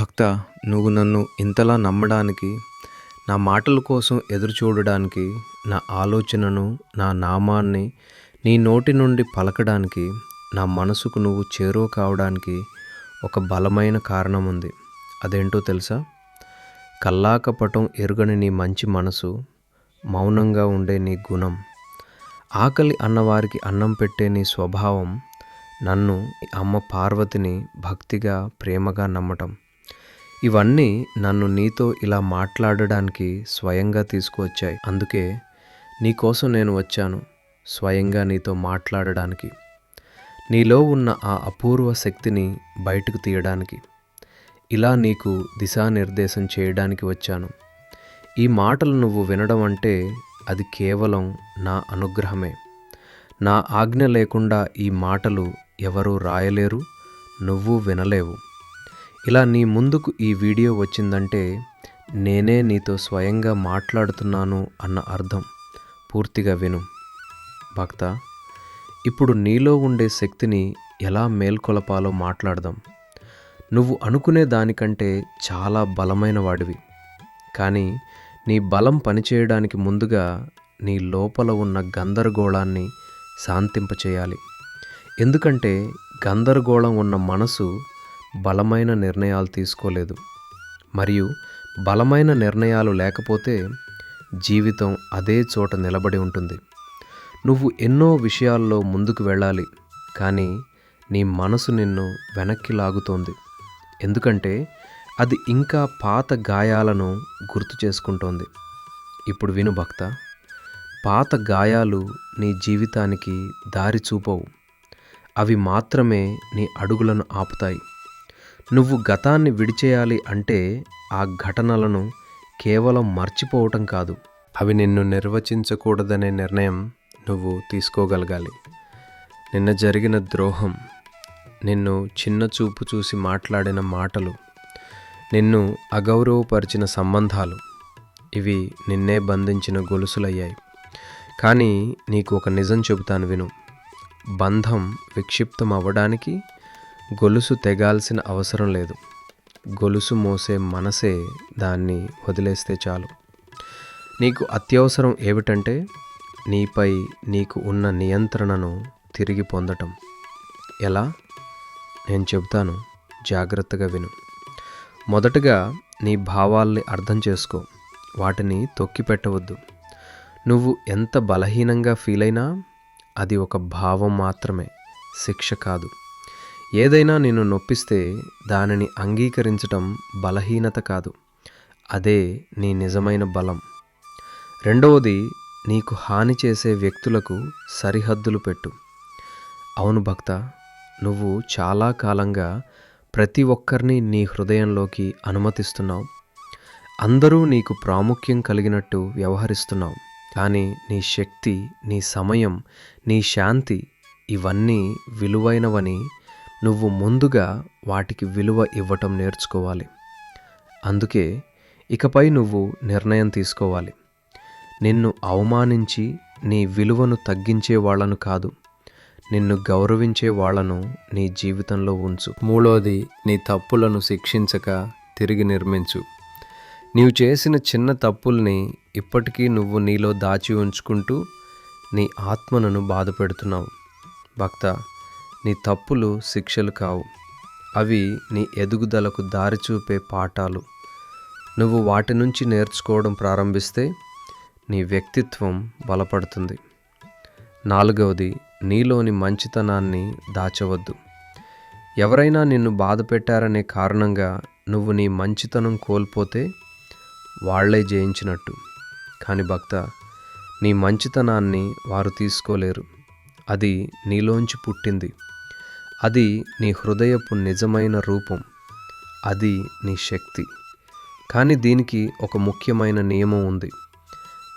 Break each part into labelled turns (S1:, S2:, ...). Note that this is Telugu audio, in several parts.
S1: భక్త నువ్వు నన్ను ఇంతలా నమ్మడానికి నా మాటల కోసం ఎదురు చూడడానికి నా ఆలోచనను నా నామాన్ని నీ నోటి నుండి పలకడానికి నా మనసుకు నువ్వు చేరువ కావడానికి ఒక బలమైన కారణం ఉంది. అదేంటో తెలుసా? కల్లాకపటం ఎరుగని నీ మంచి మనసు మౌనంగా ఉండే నీ గుణం ఆకలి అన్నవారికి అన్నం పెట్టే నీ స్వభావం నన్ను అమ్మ పార్వతిని భక్తిగా ప్రేమగా నమ్మటం. ఇవన్నీ నన్ను నీతో ఇలా మాట్లాడడానికి స్వయంగా తీసుకువచ్చాయి. అందుకే నీకోసం నేను వచ్చాను స్వయంగా నీతో మాట్లాడడానికి. నీలో ఉన్న ఆ అపూర్వ శక్తిని బయటకు తీయడానికి. ఇలా నీకు దిశానిర్దేశం చేయడానికి వచ్చాను. ఈ మాటలు నువ్వు వినడం అంటే అది కేవలం నా అనుగ్రహమే. నా ఆజ్ఞ లేకుండా ఈ మాటలు ఎవరూ రాయలేరు నువ్వు వినలేవు. ఇలా నీ ముందుకు ఈ వీడియో వచ్చిందంటే నేనే నీతో స్వయంగా మాట్లాడుతున్నాను అన్న అర్థం. పూర్తిగా విను. భక్త ఇప్పుడు నీలో ఉండే శక్తిని ఎలా మేల్కొలపాలో మాట్లాడదాం. నువ్వు అనుకునే దానికంటే చాలా బలమైన వాడివి. కానీ నీ బలం పనిచేయడానికి ముందుగా నీ లోపల ఉన్న గందరగోళాన్ని శాంతింపచేయాలి. ఎందుకంటే గందరగోళం ఉన్న మనసు బలమైన నిర్ణయాలు తీసుకోలేదు. మరియు బలమైన నిర్ణయాలు లేకపోతే జీవితం అదే చోట నిలబడి ఉంటుంది. నువ్వు ఎన్నో విషయాల్లో ముందుకు వెళ్ళాలి కానీ నీ మనసు నిన్ను వెనక్కి లాగుతోంది. ఎందుకంటే అది ఇంకా పాత గాయాలను గుర్తు చేసుకుంటోంది. ఇప్పుడు విను భక్త పాత గాయాలు నీ జీవితానికి దారి చూపవు. అవి మాత్రమే నీ అడుగులను ఆపుతాయి. నువ్వు గతాన్ని విడిచేయాలి అంటే ఆ ఘటనలను కేవలం మర్చిపోవటం కాదు. అవి నిన్ను నిర్వచించకూడదనే నిర్ణయం నువ్వు తీసుకోగలగాలి. నిన్న జరిగిన ద్రోహం నిన్ను చిన్న చూపు చూసి మాట్లాడిన మాటలు నిన్ను అగౌరవపరిచిన సంబంధాలు ఇవి నిన్నే బంధించిన గొలుసులయ్యాయి. కానీ నీకు ఒక నిజం చెబుతాను విను. బంధం విక్షిప్తం అవ్వడానికి గొలుసు తెగాల్సిన అవసరం లేదు. గొలుసు మోసే మనసే దాన్ని వదిలేస్తే చాలు. నీకు అత్యవసరం ఏమిటంటే నీపై నీకు ఉన్న నియంత్రణను తిరిగి పొందటం. ఎలా? నేను చెబుతాను. జాగ్రత్తగా విను. మొదటగా నీ భావాల్ని అర్థం చేసుకో. వాటిని తొక్కి పెట్టవద్దు. నువ్వు ఎంత బలహీనంగా ఫీల్ అయినా అది ఒక భావం మాత్రమే. శిక్ష కాదు. ఏదైనా నిన్ను నొప్పిస్తే దానిని అంగీకరించటం బలహీనత కాదు. అదే నీ నిజమైన బలం. రెండవది నీకు హాని చేసే వ్యక్తులకు సరిహద్దులు పెట్టు. అవును భక్త నువ్వు చాలా కాలంగా ప్రతి ఒక్కరిని నీ హృదయంలోకి అనుమతిస్తున్నావు. అందరూ నీకు ప్రాముఖ్యం కలిగినట్టు వ్యవహరిస్తున్నావు. కానీ నీ శక్తి నీ సమయం నీ శాంతి ఇవన్నీ విలువైనవని నువ్వు ముందుగా వాటికి విలువ ఇవ్వటం నేర్చుకోవాలి. అందుకే ఇకపై నువ్వు నిర్ణయం తీసుకోవాలి. నిన్ను అవమానించి నీ విలువను తగ్గించే వాళ్ళను కాదు. నిన్ను గౌరవించే వాళ్ళను నీ జీవితంలో ఉంచు. మూడోది నీ తప్పులను శిక్షించక తిరిగి నిర్మించు. నీవు చేసిన చిన్న తప్పుల్ని ఇప్పటికీ నువ్వు నీలో దాచి ఉంచుకుంటూ నీ ఆత్మను బాధపెడుతున్నావు. భక్త నీ తప్పులు శిక్షలు కావు. అవి నీ ఎదుగుదలకు దారి చూపే పాఠాలు. నువ్వు వాటి నుంచి నేర్చుకోవడం ప్రారంభిస్తే నీ వ్యక్తిత్వం బలపడుతుంది. నాలుగవది నీలోని మంచితనాన్ని దాచవద్దు. ఎవరైనా నిన్ను బాధ పెట్టారనే కారణంగా నువ్వు నీ మంచితనం కోల్పోతే వాళ్ళే జయించినట్టు. కానీ భక్త నీ మంచితనాన్ని వారు తీసుకోలేరు. అది నీలోంచి పుట్టింది. అది నీ హృదయపు నిజమైన రూపం. అది నీ శక్తి. కానీ దీనికి ఒక ముఖ్యమైన నియమం ఉంది.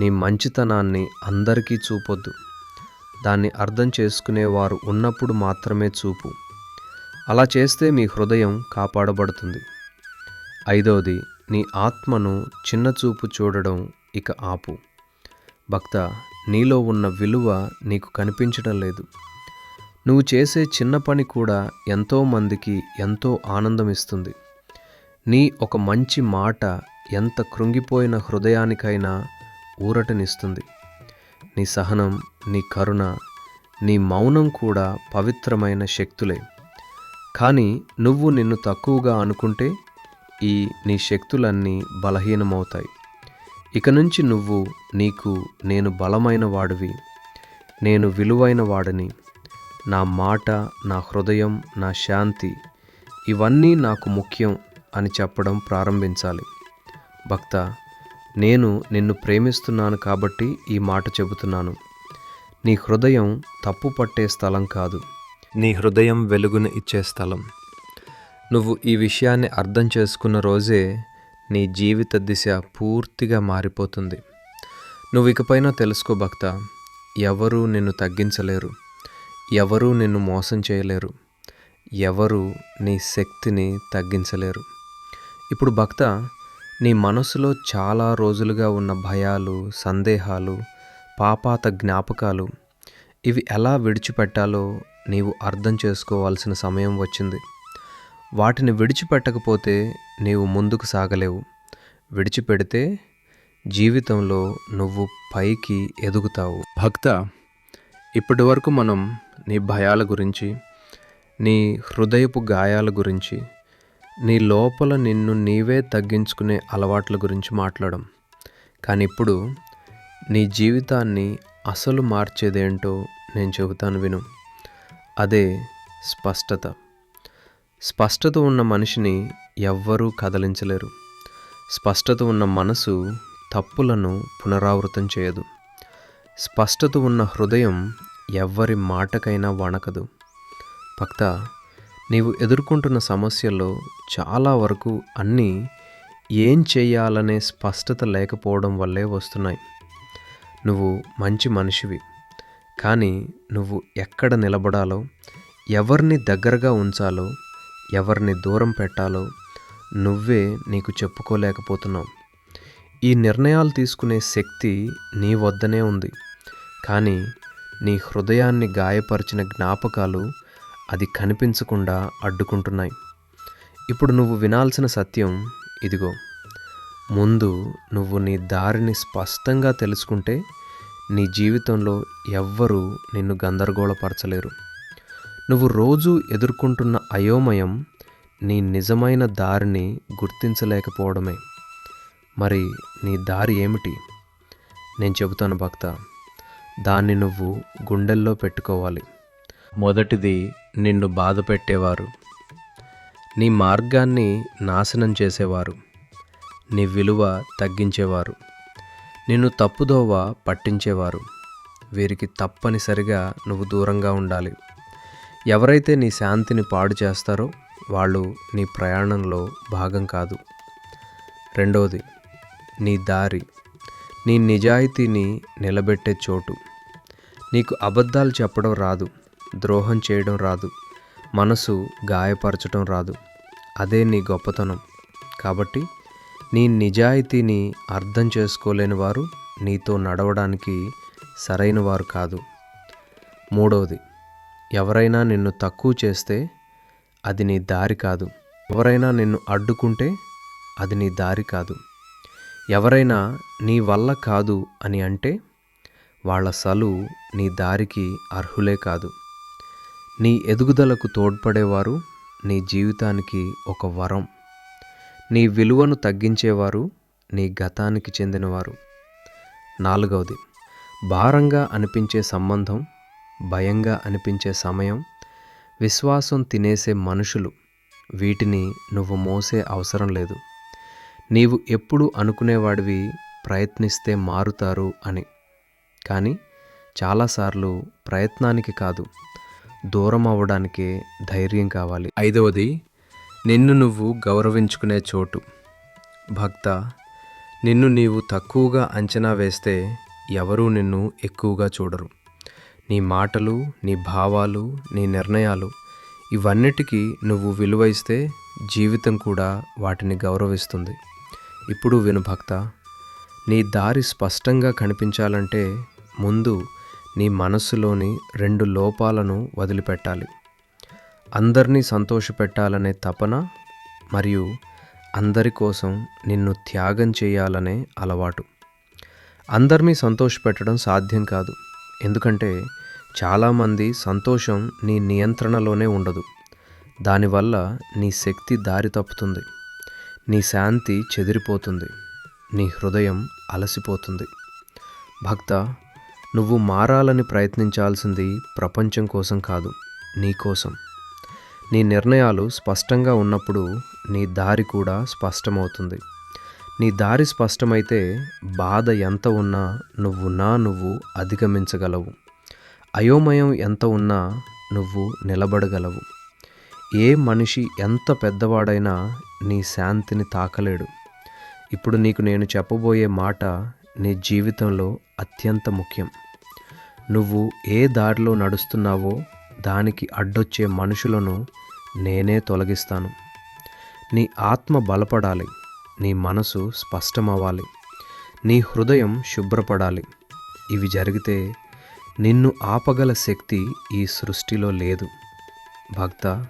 S1: నీ మంచితనాన్ని అందరికీ చూపొద్దు. దాన్ని అర్థం చేసుకునేవారు ఉన్నప్పుడు మాత్రమే చూపు. అలా చేస్తే మీ హృదయం కాపాడబడుతుంది. ఐదవది నీ ఆత్మను చిన్న చూపు చూడడం ఇక ఆపు. భక్త నీలో ఉన్న విలువ నీకు కనిపించడం లేదు. నువ్వు చేసే చిన్న పని కూడా ఎంతోమందికి ఎంతో ఆనందం ఇస్తుంది నీ ఒక మంచి మాట ఎంత కృంగిపోయిన హృదయానికైనా ఊరటనిస్తుంది. నీ సహనం నీ కరుణ నీ మౌనం కూడా పవిత్రమైన శక్తులే. కానీ నువ్వు నిన్ను తక్కువగా అనుకుంటే ఈ నీ శక్తులన్నీ బలహీనమవుతాయి. ఇక నుంచి నువ్వు నీకు నేను బలమైన వాడివి నేను విలువైన వాడిని నా మాట నా హృదయం నా శాంతి ఇవన్నీ నాకు ముఖ్యం అని చెప్పడం ప్రారంభించాలి. భక్త నేను నిన్ను ప్రేమిస్తున్నాను కాబట్టి ఈ మాట చెబుతున్నాను. నీ హృదయం తప్పు పట్టే స్థలం కాదు. నీ హృదయం వెలుగును ఇచ్చే స్థలం. నువ్వు ఈ విషయాన్ని అర్థం చేసుకున్న రోజే నీ జీవిత దిశ పూర్తిగా మారిపోతుంది. నువ్వు ఇకపైన తెలుసుకో భక్త ఎవరూ నిన్ను తగ్గించలేరు. ఎవరూ నిన్ను మోసం చేయలేరు. ఎవరు నీ శక్తిని తగ్గించలేరు. ఇప్పుడు భక్త నీ మనసులో చాలా రోజులుగా ఉన్న భయాలు సందేహాలు పాపాత జ్ఞాపకాలు ఇవి ఎలా విడిచిపెట్టాలో నీవు అర్థం చేసుకోవాల్సిన సమయం వచ్చింది. వాటిని విడిచిపెట్టకపోతే నీవు ముందుకు సాగలేవు. విడిచిపెడితే జీవితంలో నువ్వు పైకి ఎదుగుతావు. భక్త ఇప్పటి వరకు మనం నీ భయాల గురించి నీ హృదయపు గాయాల గురించి నీ లోపల నిన్ను నీవే తగ్గించుకునే అలవాట్ల గురించి మాట్లాడడం కానీ ఇప్పుడు నీ జీవితాన్ని అసలు మార్చేదేంటో నేను చెబుతాను విను. అదే స్పష్టత. స్పష్టత ఉన్న మనిషిని ఎవ్వరూ కదలించలేరు. స్పష్టత ఉన్న మనసు తప్పులను పునరావృతం చేయదు. స్పష్టత ఉన్న హృదయం ఎవ్వరి మాటకైనా వణకదు. భక్త నీవు ఎదుర్కొంటున్న సమస్యల్లో చాలా వరకు అన్నీ ఏం చేయాలనే స్పష్టత లేకపోవడం వల్లే వస్తున్నాయి. నువ్వు మంచి మనిషివి. కానీ నువ్వు ఎక్కడ నిలబడాలో ఎవరిని దగ్గరగా ఉంచాలో ఎవరిని దూరం పెట్టాలో నువ్వే నీకు చెప్పుకోలేకపోతున్నావు. ఈ నిర్ణయాలు తీసుకునే శక్తి నీ వద్దనే ఉంది. కానీ నీ హృదయాన్ని గాయపరిచిన జ్ఞాపకాలు అది కనిపించకుండా అడ్డుకుంటున్నాయి. ఇప్పుడు నువ్వు వినాల్సిన సత్యం ఇదిగో. ముందు నువ్వు నీ దారిని స్పష్టంగా తెలుసుకుంటే నీ జీవితంలో ఎవ్వరూ నిన్ను గందరగోళపరచలేరు. నువ్వు రోజు ఎదుర్కొంటున్న అయోమయం నీ నిజమైన దారిని గుర్తించలేకపోవడమే. మరి నీ దారి ఏమిటి? నేను చెబుతాను భక్త. దాన్ని నువ్వు గుండెల్లో పెట్టుకోవాలి. మొదటిది నిన్ను బాధ పెట్టేవారు. నీ మార్గాన్ని నాశనం చేసేవారు. నీ విలువ తగ్గించేవారు. నిన్ను తప్పుదోవ పట్టించేవారు. వీరికి తప్పనిసరిగా నువ్వు దూరంగా ఉండాలి. ఎవరైతే నీ శాంతిని పాడు చేస్తారో వాళ్ళు నీ ప్రయాణంలో భాగం కాదు. రెండవది నీ దారి. నీ నిజాయితీని నిలబెట్టే చోటు. నీకు అబద్ధాలు చెప్పడం రాదు ద్రోహం చేయడం రాదు మనసు గాయపరచడం రాదు. అదే నీ గొప్పతనం. కాబట్టి నీ నిజాయితీని అర్థం చేసుకోలేని వారు నీతో నడవడానికి సరైన వారు కాదు. మూడవది ఎవరైనా నిన్ను తక్కువ చేస్తే అది నీ దారి కాదు. ఎవరైనా నిన్ను అడ్డుకుంటే అది నీ దారి కాదు. ఎవరైనా నీ వల్ల కాదు అని అంటే వాళ్ళ సలు నీ దారికి అర్హులే కాదు. నీ ఎదుగుదలకు తోడ్పడేవారు నీ జీవితానికి ఒక వరం. నీ విలువను తగ్గించేవారు నీ గతానికి చెందినవారు. నాలుగవది భారంగా అనిపించే సంబంధం భయంగా అనిపించే సమయం విశ్వాసం తినేసే మనుషులు వీటిని నువ్వు మోసే అవసరం లేదు. నీవు ఎప్పుడు అనుకునేవాడివి ప్రయత్నిస్తే మారుతారు అని. కానీ చాలాసార్లు ప్రయత్నానికి కాదు దూరం అవ్వడానికే ధైర్యం కావాలి. ఐదవది నిన్ను నువ్వు గౌరవించుకునే చోటు. భక్త నిన్ను నీవు తక్కువగా అంచనా వేస్తే ఎవరూ నిన్ను ఎక్కువగా చూడరు. నీ మాటలు నీ భావాలు నీ నిర్ణయాలు ఇవన్నిటికీ నువ్వు విలువైస్తే జీవితం కూడా వాటిని గౌరవిస్తుంది. ఇప్పుడు విను భక్త నీ దారి స్పష్టంగా కనిపించాలంటే ముందు నీ మనస్సులోని రెండు లోపాలను వదిలిపెట్టాలి. అందరినీ సంతోషపెట్టాలనే తపన మరియు అందరి కోసం నిన్ను త్యాగం చేయాలనే అలవాటు. అందరినీ సంతోషపెట్టడం సాధ్యం కాదు ఎందుకంటే చాలామంది సంతోషం నీ నియంత్రణలోనే ఉండదు. దానివల్ల నీ శక్తి దారి తప్పుతుంది. నీ శాంతి చెదిరిపోతుంది. నీ హృదయం అలసిపోతుంది. భక్త నువ్వు మారాలని ప్రయత్నించాల్సింది ప్రపంచం కోసం కాదు నీ కోసం. నీ నిర్ణయాలు స్పష్టంగా ఉన్నప్పుడు నీ దారి కూడా స్పష్టమవుతుంది. నీ దారి స్పష్టమైతే బాధ ఎంత ఉన్నా నువ్వు నా నువ్వు అధిగమించగలవు. అయోమయం ఎంత ఉన్నా నువ్వు నిలబడగలవు. ఏ మనిషి ఎంత పెద్దవాడైనా నీ శాంతిని తాకలేడు. ఇప్పుడు నీకు నేను చెప్పబోయే మాట నీ జీవితంలో అత్యంత ముఖ్యం. నువ్వు ఏ దారిలో నడుస్తున్నావో దానికి అడ్డొచ్చే మనుషులను నేనే తొలగిస్తాను. నీ ఆత్మ బలపడాలి. నీ మనసు స్పష్టమవ్వాలి. నీ హృదయం శుభ్రపడాలి. ఇవి జరిగితే నిన్ను ఆపగల శక్తి ఈ సృష్టిలో లేదు. భక్త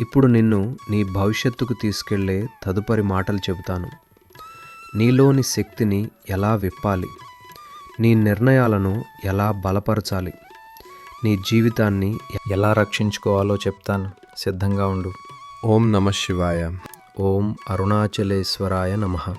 S1: ఇప్పుడు నిన్ను నీ భవిష్యత్తుకు తీసుకెళ్ళే తదుపరి మాటలు చెబుతాను. నీలోని శక్తిని ఎలా విప్పాలి? నీ నిర్ణయాలను ఎలా బలపరచాలి? నీ జీవితాన్ని ఎలా రక్షించుకోవాలో చెప్తాను. సిద్ధంగా ఉండు. ఓం నమ శివాయ. ఓం అరుణాచలేశ్వరాయ నమః.